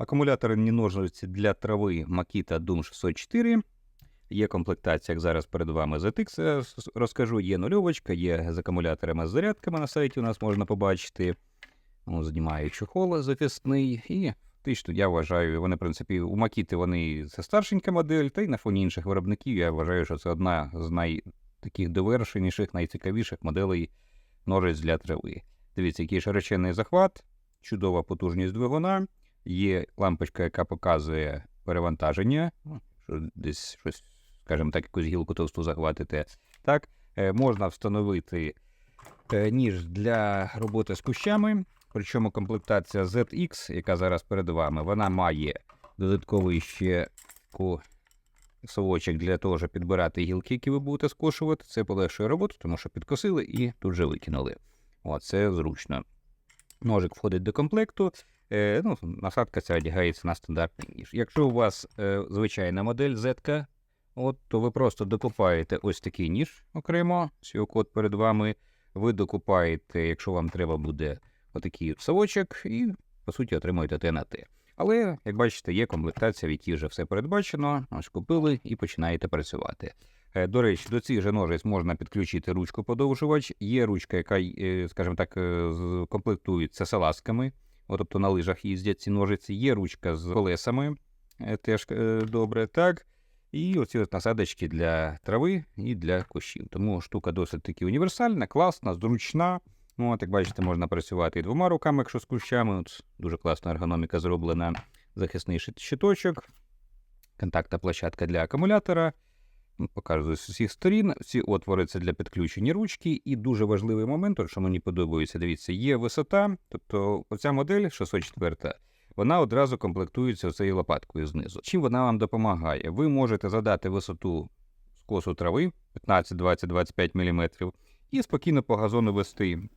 Акумуляторні ножниці для трави Makita Doom 604. Є комплектація, як зараз перед вами ZX, е, розкажу. Є нульовочка, є з акумуляторами з зарядками на сайті. У нас можна побачити. Ну, знімаю чохол захисний. І фактично, я вважаю, вони, в принципі, у Makita вони це старшенька модель, та й на фоні інших виробників я вважаю, що це одна з най таких довершеніших, найцікавіших моделей ножиць для трави. Дивіться, який широченний захват, чудова потужність двигуна. Є лампочка, яка показує перевантаження. Що десь щось, скажімо так, якусь гілку товсту захватите. Так, е, можна встановити е, ніж для роботи з кущами. Причому комплектація ZX, яка зараз перед вами, вона має додатковий ще совочок для того, щоб підбирати гілки, які ви будете скошувати. Це полегшує роботу, тому що підкосили і тут же викинули. О, це зручно. Ножик входить до комплекту. Е, ну, насадка ця одягається на стандартний ніж. Якщо у вас е, звичайна модель Z, то ви просто докупаєте ось такий ніж окремо, код перед вами. Ви докупаєте, якщо вам треба буде отакий совочок, і, по суті, отримуєте те на те. Але, як бачите, є комплектація, в якій вже все передбачено. Ось купили і починаєте працювати. Е, До речі, до цих же ножиць можна підключити ручку подовжувач. Є ручка, яка, скажімо так, комплектується салазками. Тобто на лижах їздять ці ножиці. Є ручка з колесами, е, теж е, добре, так. І оці от насадочки для трави і для кущів. Тому штука досить таки універсальна, класна, зручна. Ну, от, як бачите, можна працювати і двома руками, якщо з кущами. От, дуже класна ергономіка зроблена. Захисний щиточок, контактна площадка для акумулятора. Показую з усіх сторін. Всі отвори це для підключення ручки. І дуже важливий момент, що мені подобається, дивіться, є висота. Тобто оця модель 604, вона одразу комплектується цією лопаткою знизу. Чим вона вам допомагає? Ви можете задати висоту скосу трави 15, 20, 25 мм і спокійно по газону вести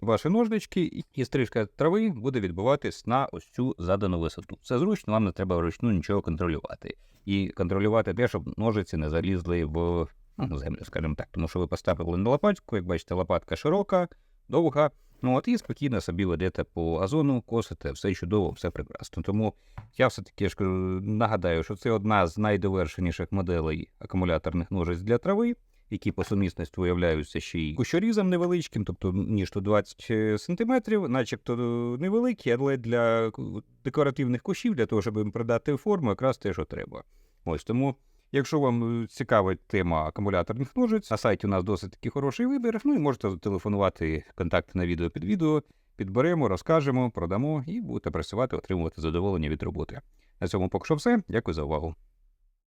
ваші ножнички, і- стрижка трави буде відбуватись на ось цю задану висоту. Це зручно, вам не треба вручну нічого контролювати. І контролювати те, щоб ножиці не залізли в ну, землю, скажімо так. Тому що ви поставили на лопатку, як бачите, лопатка широка, довга. Ну от і спокійно собі ведете по газону, косите, все чудово, все прекрасно. Тому я все-таки ж нагадаю, що це одна з найдовершеніших моделей акумуляторних ножиць для трави, які по сумісництву виявляються ще й кущорізом невеличким, тобто ніж то 20 см, начебто невеликі, але для декоративних кущів, для того, щоб їм придати форму, якраз те, що треба. Ось тому. Якщо вам е, цікавить тема акумуляторних ножиць, на сайті у нас досить таки хороший вибір. Ну і можете зателефонувати контакти на відео під відео, підберемо, розкажемо, продамо і будете працювати, отримувати задоволення від роботи. На цьому поки що все. Дякую за увагу.